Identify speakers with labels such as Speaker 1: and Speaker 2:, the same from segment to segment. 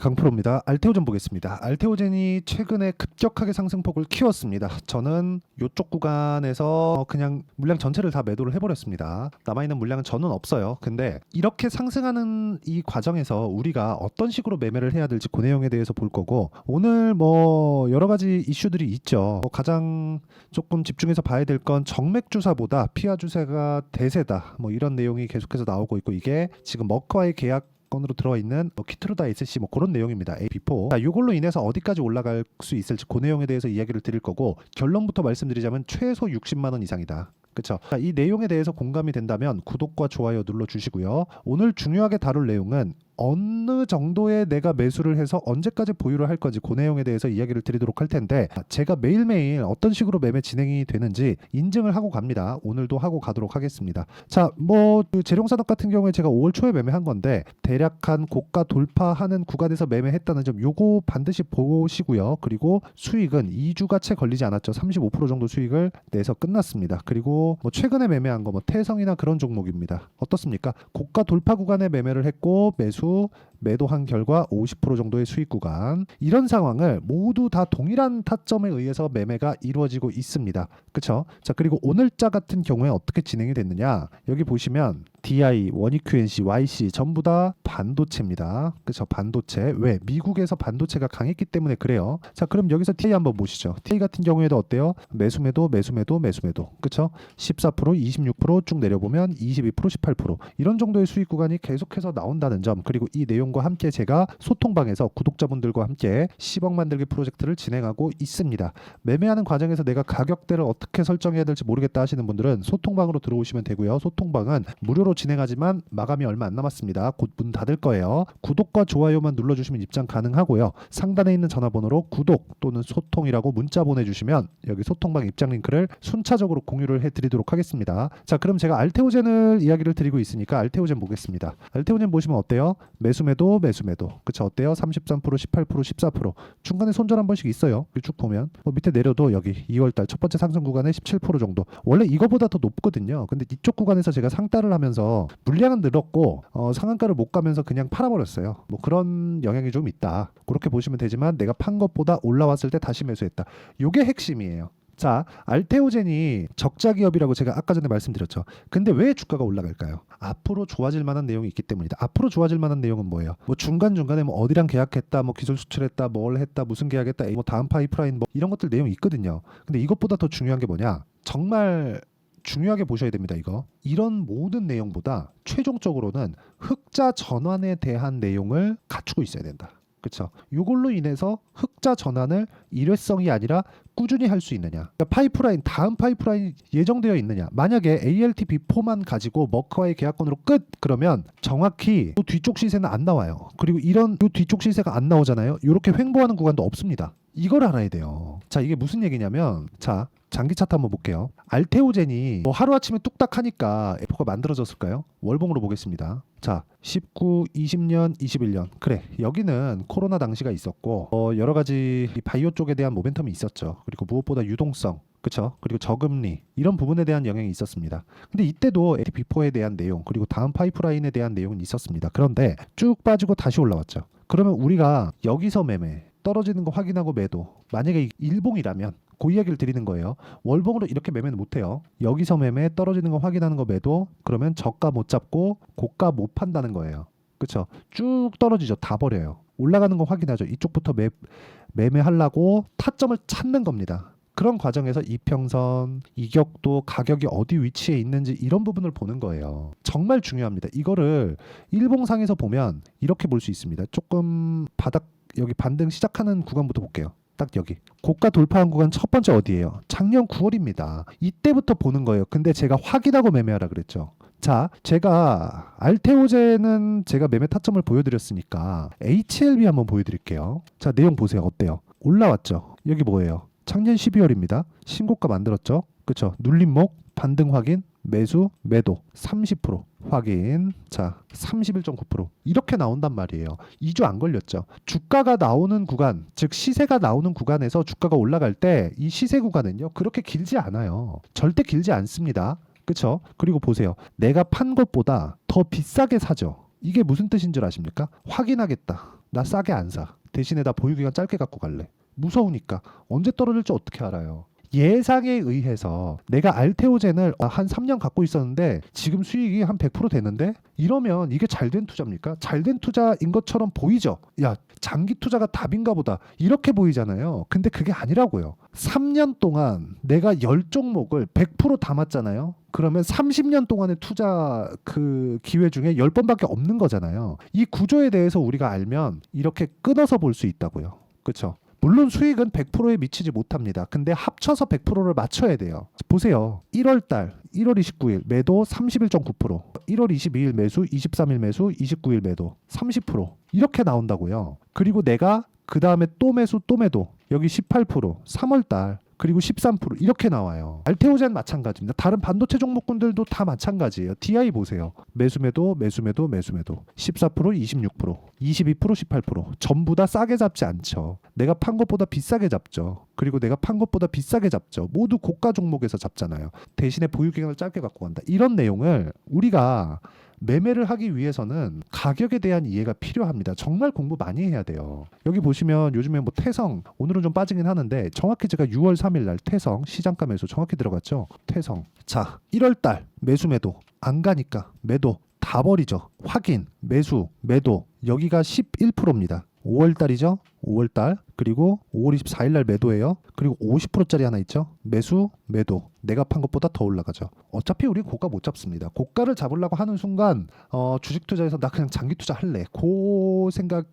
Speaker 1: 강프로입니다. 알테오젠 보겠습니다. 알테오젠이 최근에 급격하게 상승폭을 키웠습니다. 저는 이쪽 구간에서 그냥 물량 전체를 다 매도를 해버렸습니다. 남아있는 물량은 저는 없어요. 근데 이렇게 상승하는 이 과정에서 우리가 어떤 식으로 매매를 해야 될지 그 내용에 대해서 볼 거고 오늘 뭐 여러 가지 이슈들이 있죠. 뭐 가장 조금 집중해서 봐야 될 건 정맥 주사보다 피하 주사가 대세다. 뭐 이런 내용이 계속해서 나오고 있고 이게 지금 머커와의 계약 건으로 들어와 있는 뭐 키트루다 SC 뭐 그런 내용입니다. AP4. 자, 이걸로 인해서 어디까지 올라갈 수 있을지 그 내용에 대해서 이야기를 드릴 거고 결론부터 말씀드리자면 최소 60만 원 이상이다. 그렇죠. 이 내용에 대해서 공감이 된다면 구독과 좋아요 눌러 주시고요. 오늘 중요하게 다룰 내용은 어느 정도의 내가 매수를 해서 언제까지 보유를 할 건지 그 내용에 대해서 이야기를 드리도록 할 텐데 제가 매일매일 어떤 식으로 매매 진행이 되는지 인증을 하고 갑니다. 오늘도 하고 가도록 하겠습니다. 자, 뭐그 재룡산업 같은 경우에 제가 5월 초에 매매한 건데 대략 한 고가 돌파하는 구간에서 매매했다는 점 요거 반드시 보시고요. 그리고 수익은 2주가 채 걸리지 않았죠. 35% 정도 수익을 내서 끝났습니다. 그리고 뭐 최근에 매매한 거 뭐 태성이나 그런 종목입니다. 어떻습니까? 고가 돌파 구간에 매매를 했고 매수 매도한 결과 50% 정도의 수익 구간 이런 상황을 모두 다 동일한 타점에 의해서 매매가 이루어지고 있습니다. 그렇죠? 자 그리고 오늘자 같은 경우에 어떻게 진행이 됐느냐 여기 보시면 DI, 원익QNC, YC 전부 다 반도체입니다. 그렇죠? 반도체 왜 미국에서 반도체가 강했기 때문에 그래요. 자 그럼 여기서 TI 한번 보시죠. TI 같은 경우에도 어때요? 매수매도 매수매도 매수매도 그렇죠? 14% 26%쭉 내려보면 22% 18% 이런 정도의 수익 구간이 계속해서 나온다는 점 그리고 이 내용과 함께 제가 소통방에서 구독자분들과 함께 10억 만들기 프로젝트를 진행하고 있습니다. 매매하는 과정에서 내가 가격대를 어떻게 설정해야 될지 모르겠다 하시는 분들은 소통방으로 들어오시면 되고요. 소통방은 무료로 진행하지만 마감이 얼마 안 남았습니다. 곧 문 닫을 거예요. 구독과 좋아요만 눌러주시면 입장 가능하고요. 상단에 있는 전화번호로 구독 또는 소통이라고 문자 보내주시면 여기 소통방 입장 링크를 순차적으로 공유를 해드리도록 하겠습니다. 자 그럼 제가 알테오젠을 이야기를 드리고 있으니까 알테오젠 보겠습니다. 알테오젠 보시면 어때요? 매수매도 매수매도 그쵸 어때요? 33% 18% 14% 중간에 손절 한 번씩 있어요. 쭉 보면 뭐 밑에 내려도 여기 2월달 첫 번째 상승 구간에 17% 정도 원래 이거보다 더 높거든요. 근데 이쪽 구간에서 제가 상따를 하면서 물량은 늘었고 어, 상한가를 못 가면 서 그냥 팔아버렸어요. 뭐 그런 영향이 좀 있다. 그렇게 보시면 되지만 내가 판 것보다 올라왔을 때 다시 매수했다. 요게 핵심이에요. 자, 알테오젠이 적자 기업이라고 제가 아까 전에 말씀드렸죠. 근데 왜 주가가 올라갈까요? 앞으로 좋아질 만한 내용이 있기 때문이다. 앞으로 좋아질 만한 내용은 뭐예요? 뭐 중간 중간에 뭐 어디랑 계약했다, 뭐 기술 수출했다, 뭘 했다, 무슨 계약했다, 뭐 다음 파이프라인 뭐 이런 것들 내용이 있거든요. 근데 이것보다 더 중요한 게 뭐냐? 정말 중요하게 보셔야 됩니다. 이거 이런 모든 내용보다 최종적으로는 흑자 전환에 대한 내용을 갖추고 있어야 된다. 그렇죠. 이걸로 인해서 흑자 전환을 일회성이 아니라 꾸준히 할 수 있느냐. 그러니까 파이프라인 다음 파이프라인 예정되어 있느냐. 만약에 ALTB4만 가지고 머크와의 계약권으로 끝 그러면 정확히 또 뒤쪽 시세는 안 나와요. 그리고 이런 요 뒤쪽 시세가 안 나오잖아요. 이렇게 횡보하는 구간도 없습니다. 이걸 알아야 돼요. 자, 이게 무슨 얘기냐면 자, 장기 차트 한번 볼게요. 알테오젠이 뭐 하루아침에 뚝딱 하니까 F4가 만들어졌을까요? 월봉으로 보겠습니다. 자, 19, 20년, 21년. 그래. 여기는 코로나 당시가 있었고 어, 여러 가지 이 바이오 쪽에 대한 모멘텀이 있었죠. 그리고 무엇보다 유동성 그렇죠. 그리고 저금리 이런 부분에 대한 영향이 있었습니다. 근데 이때도 ATP4에 대한 내용 그리고 다음 파이프라인에 대한 내용은 있었습니다. 그런데 쭉 빠지고 다시 올라왔죠. 그러면 우리가 여기서 매매 떨어지는 거 확인하고 매도 만약에 일봉이라면 그 이야기를 드리는 거예요. 월봉으로 이렇게 매매는 못해요. 여기서 매매 떨어지는 거 확인하는 거 매도 그러면 저가 못 잡고 고가 못 판다는 거예요. 그렇죠. 쭉 떨어지죠. 다 버려요. 올라가는 거 확인하죠. 이쪽부터 매 매매하려고 타점을 찾는 겁니다. 그런 과정에서 이평선, 이격도, 가격이 어디 위치에 있는지 이런 부분을 보는 거예요. 정말 중요합니다. 이거를 일봉상에서 보면 이렇게 볼 수 있습니다. 조금 바닥 여기 반등 시작하는 구간부터 볼게요. 딱 여기 고가 돌파한 구간 첫 번째 어디예요? 작년 9월입니다. 이때부터 보는 거예요. 근데 제가 확인하고 매매하라 그랬죠. 자, 제가 알테오제는 제가 매매 타점을 보여드렸으니까 HLB 한번 보여드릴게요. 자, 내용 보세요. 어때요? 올라왔죠? 여기 뭐예요? 작년 12월입니다. 신고가 만들었죠? 그쵸? 눌림목, 반등 확인, 매수, 매도 30% 확인. 자, 31.9% 이렇게 나온단 말이에요. 2주 안 걸렸죠. 주가가 나오는 구간, 즉 시세가 나오는 구간에서 주가가 올라갈 때 이 시세 구간은요. 그렇게 길지 않아요. 절대 길지 않습니다. 그렇죠? 그리고 보세요. 내가 판 것보다 더 비싸게 사죠. 이게 무슨 뜻인 줄 아십니까? 확인하겠다. 나 싸게 안 사. 대신에 나 보유기간 짧게 갖고 갈래. 무서우니까 언제 떨어질지 어떻게 알아요? 예상에 의해서 내가 알테오젠을 한 3년 갖고 있었는데 지금 수익이 한 100% 되는데 이러면 이게 잘된 투자입니까? 잘된 투자인 것처럼 보이죠. 야, 장기 투자가 답인가 보다. 이렇게 보이잖아요. 근데 그게 아니라고요. 3년 동안 내가 10종목을 100% 담았잖아요. 그러면 30년 동안의 투자 그 기회 중에 10번밖에 없는 거잖아요. 이 구조에 대해서 우리가 알면 이렇게 끊어서 볼 수 있다고요. 그렇죠? 물론 수익은 100%에 미치지 못합니다. 근데 합쳐서 100%를 맞춰야 돼요. 보세요. 1월 달 1월 29일 매도 31.9%, 1월 22일 매수, 23일 매수, 29일 매도 30% 이렇게 나온다고요. 그리고 내가 그 다음에 또 매수 또 매도 여기 18%, 3월 달 그리고 13% 이렇게 나와요. 알테오젠 마찬가지입니다. 다른 반도체 종목군들도 다 마찬가지예요. DI 보세요. 매수매도 매수매도 매수매도 14% 26% 22% 18% 전부 다 싸게 잡지 않죠. 내가 판 것보다 비싸게 잡죠. 그리고 내가 판 것보다 비싸게 잡죠. 모두 고가 종목에서 잡잖아요. 대신에 보유 기간을 짧게 갖고 간다. 이런 내용을 우리가 매매를 하기 위해서는 가격에 대한 이해가 필요합니다. 정말 공부 많이 해야 돼요. 여기 보시면 요즘에 뭐 태성 오늘은 좀 빠지긴 하는데 정확히 제가 6월 3일 날 태성 시장가 매수 정확히 들어갔죠. 태성. 자, 1월 달 매수 매도 안 가니까 매도 다 버리죠. 확인, 매수, 매도. 여기가 11%입니다. 5월 달이죠. 5월 달. 그리고 5월 24일 날 매도예요. 그리고 50%짜리 하나 있죠. 매수, 매도. 내가 판 것보다 더 올라가죠. 어차피 우리 고가 못 잡습니다. 고가를 잡으려고 하는 순간 어, 주식 투자에서 나 그냥 장기 투자 할래. 그 생각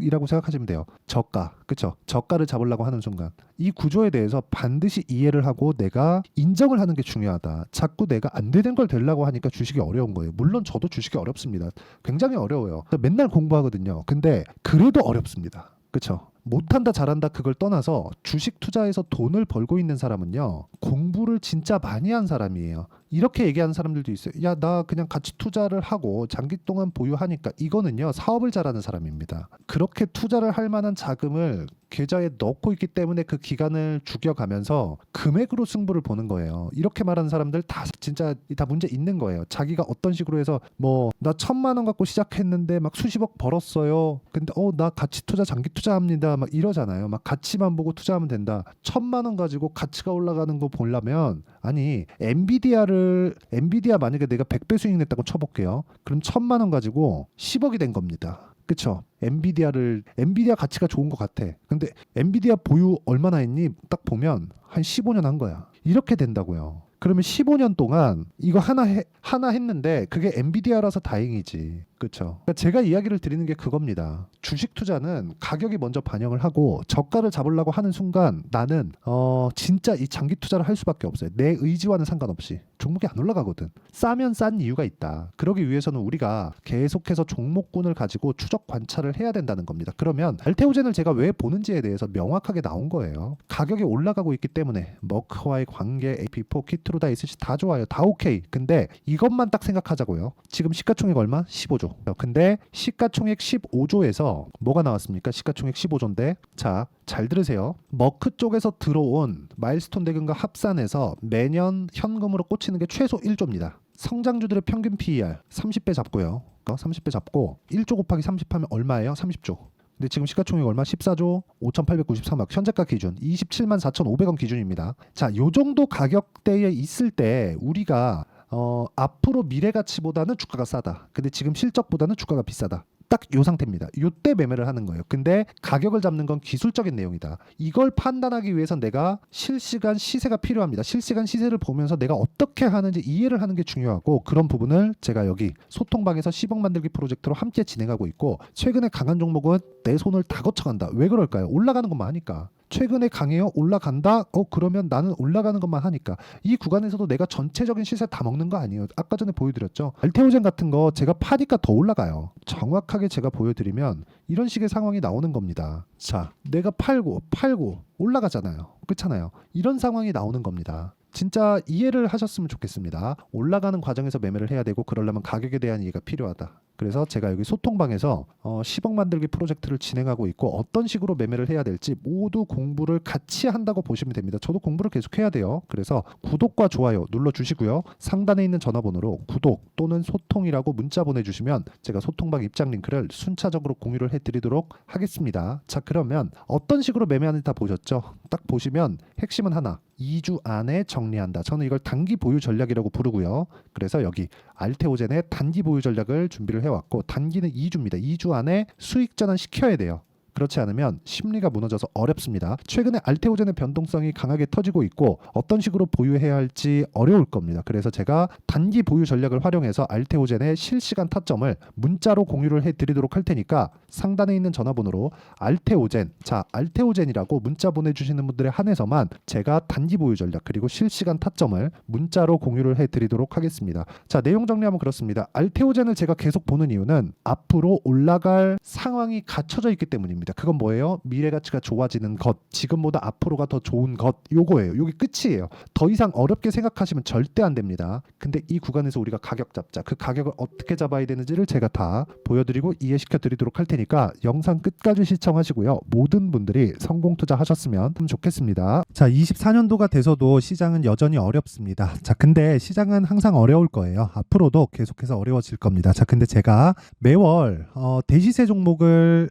Speaker 1: 이라고 생각하시면 돼요. 저가. 그쵸 저가를 잡으려고 하는 순간 이 구조에 대해서 반드시 이해를 하고 내가 인정을 하는 게 중요하다. 자꾸 내가 안 되는 걸 되려고 하니까 주식이 어려운 거예요. 물론 저도 주식이 어렵습니다. 굉장히 어려워요. 맨날 공부하거든요. 근데 그래도 어렵습니다. 그쵸 못한다 잘한다 그걸 떠나서 주식 투자에서 돈을 벌고 있는 사람은요 공부를 진짜 많이 한 사람이에요. 이렇게 얘기하는 사람들도 있어요. 야 나 그냥 같이 투자를 하고 장기 동안 보유하니까 이거는요 사업을 잘하는 사람입니다. 그렇게 투자를 할 만한 자금을 계좌에 넣고 있기 때문에 그 기간을 죽여가면서 금액으로 승부를 보는 거예요. 이렇게 말하는 사람들 다 진짜 다 문제 있는 거예요. 자기가 어떤 식으로 해서 뭐 나 천만 원 갖고 시작했는데 막 수십억 벌었어요. 근데 어나 가치 투자 장기 투자합니다 막 이러잖아요. 막 가치만 보고 투자하면 된다. 천만 원 가지고 가치가 올라가는 거 보려면 아니 엔비디아를 엔비디아 만약에 내가 100배 수익 냈다고 쳐볼게요. 그럼 천만 원 가지고 10억이 된 겁니다. 그쵸? 엔비디아를 엔비디아 가치가 좋은 것 같아. 근데 엔비디아 보유 얼마나 했니? 딱 보면 한 15년 한 거야. 이렇게 된다고요. 그러면 15년 동안 이거 하나 해, 하나 했는데 그게 엔비디아라서 다행이지. 그렇죠. 그러니까 제가 이야기를 드리는 게 그겁니다. 주식 투자는 가격이 먼저 반영을 하고 저가를 잡으려고 하는 순간 나는 어 진짜 이 장기 투자를 할 수밖에 없어요. 내 의지와는 상관없이 종목이 안 올라가거든. 싸면 싼 이유가 있다. 그러기 위해서는 우리가 계속해서 종목군을 가지고 추적 관찰을 해야 된다는 겁니다. 그러면 알테오젠을 제가 왜 보는지에 대해서 명확하게 나온 거예요. 가격이 올라가고 있기 때문에 머크와의 관계, AP4, 키트로다, SC 다 좋아요. 다 오케이. 근데 이것만 딱 생각하자고요. 지금 시가총액 얼마? 15조. 근데 시가총액 15조에서 뭐가 나왔습니까? 시가총액 15조인데 자, 잘 들으세요. 머크 쪽에서 들어온 마일스톤 대금과 합산해서 매년 현금으로 꽂히는 게 최소 1조입니다. 성장주들의 평균 PER 30배 잡고요. 30배 잡고 1조 곱하기 30 하면 얼마예요? 30조. 근데 지금 시가총액 얼마? 14조 5,893억 현재가 기준 27만 4,500원 기준입니다. 자, 요 정도 가격대에 있을 때 우리가 어, 앞으로 미래 가치보다는 주가가 싸다. 근데 지금 실적보다는 주가가 비싸다. 딱 요 상태입니다. 요때 매매를 하는 거예요. 근데 가격을 잡는 건 기술적인 내용이다. 이걸 판단하기 위해선 내가 실시간 시세가 필요합니다. 실시간 시세를 보면서 내가 어떻게 하는지 이해를 하는 게 중요하고 그런 부분을 제가 여기 소통방에서 10억 만들기 프로젝트로 함께 진행하고 있고 최근에 강한 종목은 내 손을 다 거쳐간다. 왜 그럴까요? 올라가는 것만 하니까. 최근에 강해요? 올라간다? 어 그러면 나는 올라가는 것만 하니까. 이 구간에서도 내가 전체적인 시세 다 먹는 거 아니에요? 아까 전에 보여드렸죠? 알테오젠 같은 거 제가 파니까 더 올라가요. 정확하게 제가 보여드리면 이런 식의 상황이 나오는 겁니다. 자 내가 팔고 팔고 올라가잖아요. 그렇잖아요. 이런 상황이 나오는 겁니다. 진짜 이해를 하셨으면 좋겠습니다. 올라가는 과정에서 매매를 해야 되고 그러려면 가격에 대한 이해가 필요하다 그래서 제가 여기 소통방에서 어, 10억 만들기 프로젝트를 진행하고 있고 어떤 식으로 매매를 해야 될지 모두 공부를 같이 한다고 보시면 됩니다. 저도 공부를 계속 해야 돼요. 그래서 구독과 좋아요 눌러 주시고요. 상단에 있는 전화번호로 구독 또는 소통이라고 문자 보내주시면 제가 소통방 입장 링크를 순차적으로 공유를 해드리도록 하겠습니다. 자 그러면 어떤 식으로 매매하는지 다 보셨죠? 딱 보시면 핵심은 하나. 2주 안에 정리한다. 저는 이걸 단기 보유 전략이라고 부르고요. 그래서 여기 알테오젠의 단기 보유 전략을 준비를 해왔고 단기는 2주입니다. 2주 안에 수익 전환 시켜야 돼요. 그렇지 않으면 심리가 무너져서 어렵습니다. 최근에 알테오젠의 변동성이 강하게 터지고 있고 어떤 식으로 보유해야 할지 어려울 겁니다. 그래서 제가 단기 보유 전략을 활용해서 알테오젠의 실시간 타점을 문자로 공유를 해드리도록 할 테니까 상단에 있는 전화번호로 알테오젠 자 알테오젠이라고 문자 보내주시는 분들에 한해서만 제가 단기 보유 전략 그리고 실시간 타점을 문자로 공유를 해드리도록 하겠습니다. 자 내용 정리하면 그렇습니다. 알테오젠을 제가 계속 보는 이유는 앞으로 올라갈 상황이 갖춰져 있기 때문입니다. 그건 뭐예요? 미래 가치가 좋아지는 것, 지금보다 앞으로가 더 좋은 것, 요거예요. 요게 끝이에요. 더 이상 어렵게 생각하시면 절대 안 됩니다. 근데 이 구간에서 우리가 가격 잡자. 그 가격을 어떻게 잡아야 되는지를 제가 다 보여드리고 이해시켜 드리도록 할 테니까 영상 끝까지 시청하시고요. 모든 분들이 성공 투자하셨으면 참 좋겠습니다. 자, 24년도가 돼서도 시장은 여전히 어렵습니다. 자, 근데 시장은 항상 어려울 거예요. 앞으로도 계속해서 어려워질 겁니다. 자, 근데 제가 매월 어, 대시세 종목을